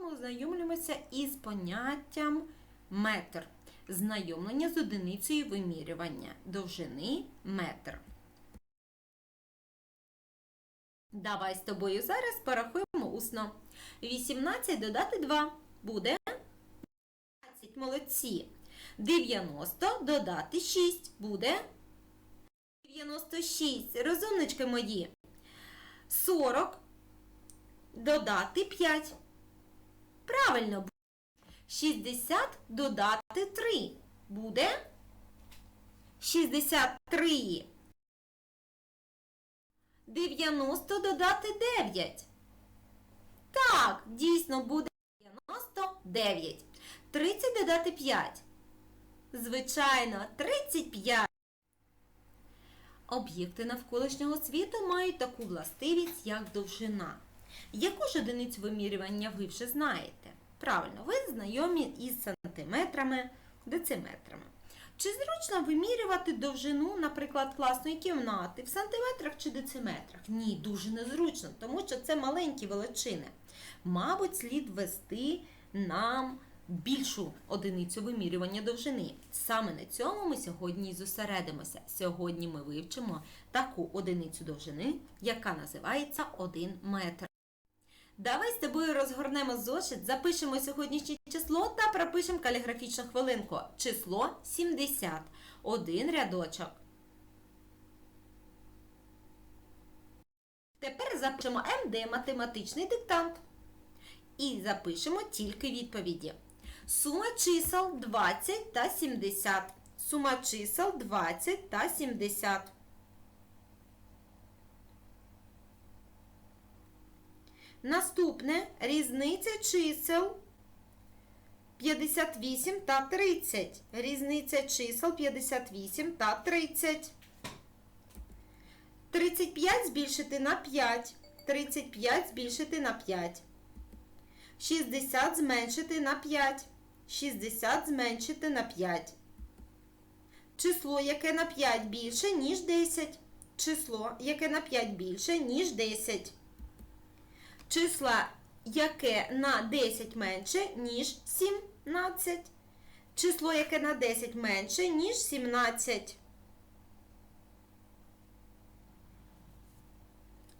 вами ознайомлюємося із поняттям метр. Знайомлення з одиницею вимірювання довжини метр. Давай з тобою зараз порахуємо усно. 18 додати 2 буде 20. Молодці. 90 додати 6 буде 96. Розумнички мої. 40 додати 5. Правильно. 60 додати 3. Буде 63. 90 додати 9. Так, дійсно буде 99. 30 додати 5. Звичайно, 35. Об'єкти навколишнього світу мають таку властивість, як довжина. Яку ж одиницю вимірювання ви вже знаєте? Правильно, ви знайомі із сантиметрами, дециметрами. Чи зручно вимірювати довжину, наприклад, класної кімнати в сантиметрах чи дециметрах? Ні, дуже незручно, тому що це маленькі величини. Мабуть, слід ввести нам більшу одиницю вимірювання довжини. Саме на цьому ми сьогодні і зосередимося. Сьогодні ми вивчимо таку одиницю довжини, яка називається 1 метр. Давай з тобою розгорнемо зошит, запишемо сьогоднішнє число та пропишемо каліграфічну хвилинку. Число 70. Один рядочок. Тепер запишемо МД математичний диктант. І запишемо тільки відповіді. Сума чисел 20 та 70. Сума чисел 20 та 70. Наступне різниця чисел 58 та 30. Різниця чисел 58 та 30. 35 збільшити на 5. 35 збільшити на 5. 60 зменшити на 5. 60 зменшити на 5. Число, яке на 5 більше, ніж 10. Число, яке на 5 більше, ніж 10. Числа, яке на 10 менше, ніж 17. Число, яке на 10 менше, ніж 17.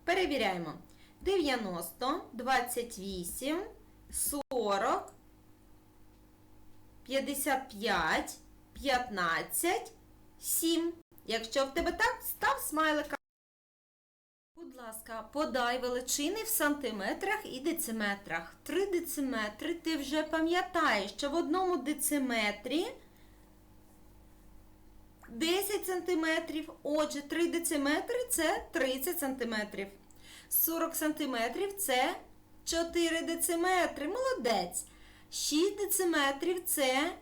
Перевіряємо. 90, 28, 40, 55, 15, 7. Якщо в тебе так, став смайлика. Будь ласка, подай величини в сантиметрах і дециметрах. 3 дециметри ти вже пам'ятаєш, що в одному дециметрі 10 сантиметрів. Отже, 3 дециметри це 30 сантиметрів. 40 сантиметрів це 4 дециметри. Молодець. 6 дециметрів це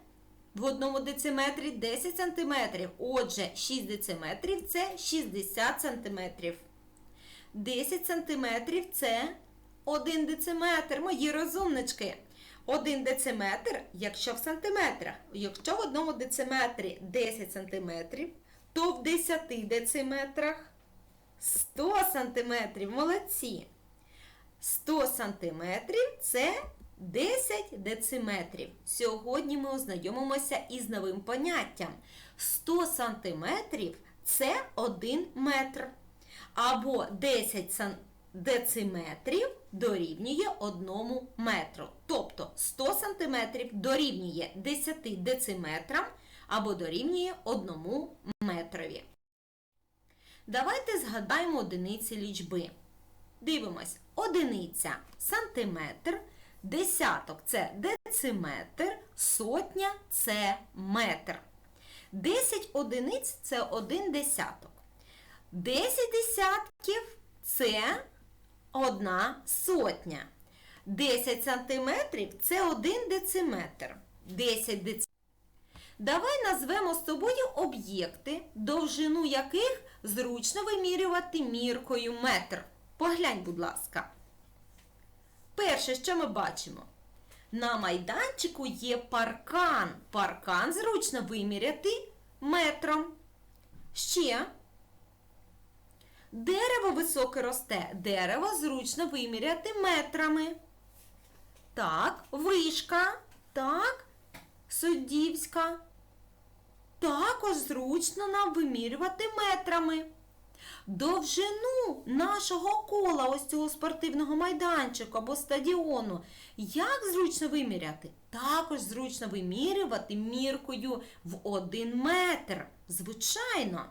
в одному дециметрі 10 сантиметрів. Отже, 6 дециметрів це 60 сантиметрів. 10 сантиметрів це 1 дециметр. Мої розумнички. 1 дециметр, якщо в сантиметрах. Якщо в одному дециметрі 10 сантиметрів, то в 10 дециметрах 100 сантиметрів. Молодці. 100 сантиметрів це 10 дециметрів. Сьогодні ми ознайомимося із новим поняттям. 100 сантиметрів це 1 метр. Або 10 дециметрів дорівнює 1 метру. Тобто 100 сантиметрів дорівнює 10 дециметрам або дорівнює 1 метрові. Давайте згадаємо одиниці лічби. Дивимось, одиниця сантиметр, десяток це дециметр, сотня це метр. 10 одиниць це 1 десяток. 10 десятків це 1 сотня. 10 сантиметрів це 1 дециметр. 10 дециметрів. Давай назвемо з тобою об'єкти, довжину яких зручно вимірювати міркою метр. Поглянь, будь ласка. Перше, що ми бачимо? На майданчику є паркан. Паркан зручно виміряти метром. Ще дерево високе росте. Дерево зручно виміряти метрами. Так, вишка. Так, суддівська. Також зручно нам вимірювати метрами. Довжину нашого кола ось цього спортивного майданчика або стадіону. Як зручно виміряти? Також зручно вимірювати міркою в один метр. Звичайно.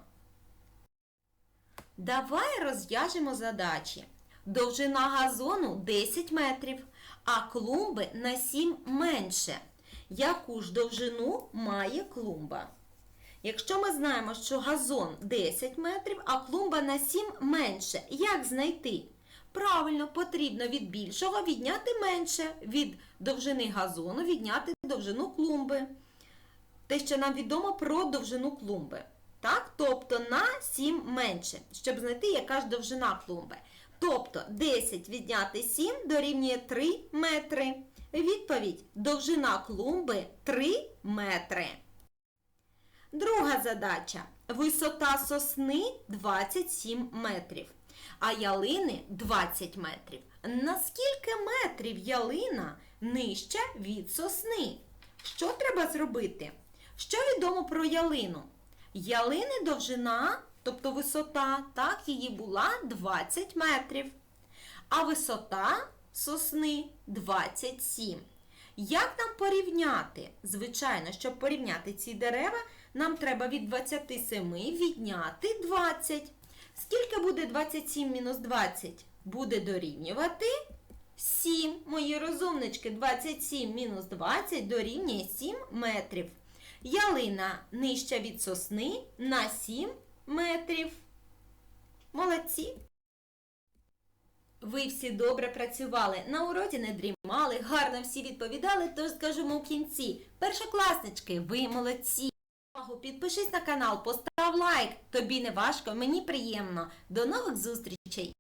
Давай розв'яжемо задачі. Довжина газону 10 метрів, а клумби на 7 менше. Яку ж довжину має клумба? Якщо ми знаємо, що газон 10 метрів, а клумба на 7 менше, як знайти? Правильно, потрібно від більшого відняти менше, від довжини газону відняти довжину клумби. Те, що нам відомо про довжину клумби. Так? Тобто на 7 менше, щоб знайти, яка ж довжина клумби. Тобто 10 відняти 7 дорівнює 3 метри. Відповідь: довжина клумби 3 метри. Друга задача. Висота сосни 27 метрів, а ялини 20 метрів. Наскільки метрів ялина нижча від сосни? Що треба зробити? Що відомо про ялину? Ялини довжина, тобто висота, так, її була 20 метрів. А висота сосни 27. Як нам порівняти? Звичайно, щоб порівняти ці дерева, нам треба від 27 відняти 20. Скільки буде 27 мінус 20? Буде дорівнювати 7. Мої розумнички, 27 мінус 20 дорівнює 7 метрів. Ялина нижча від сосни на 7 метрів. Молодці! Ви всі добре працювали, на уроці не дрімали, гарно всі відповідали, тож скажемо в кінці. Першокласнички, ви молодці! Підпишись на канал, постав лайк. Тобі не важко, мені приємно. До нових зустрічей!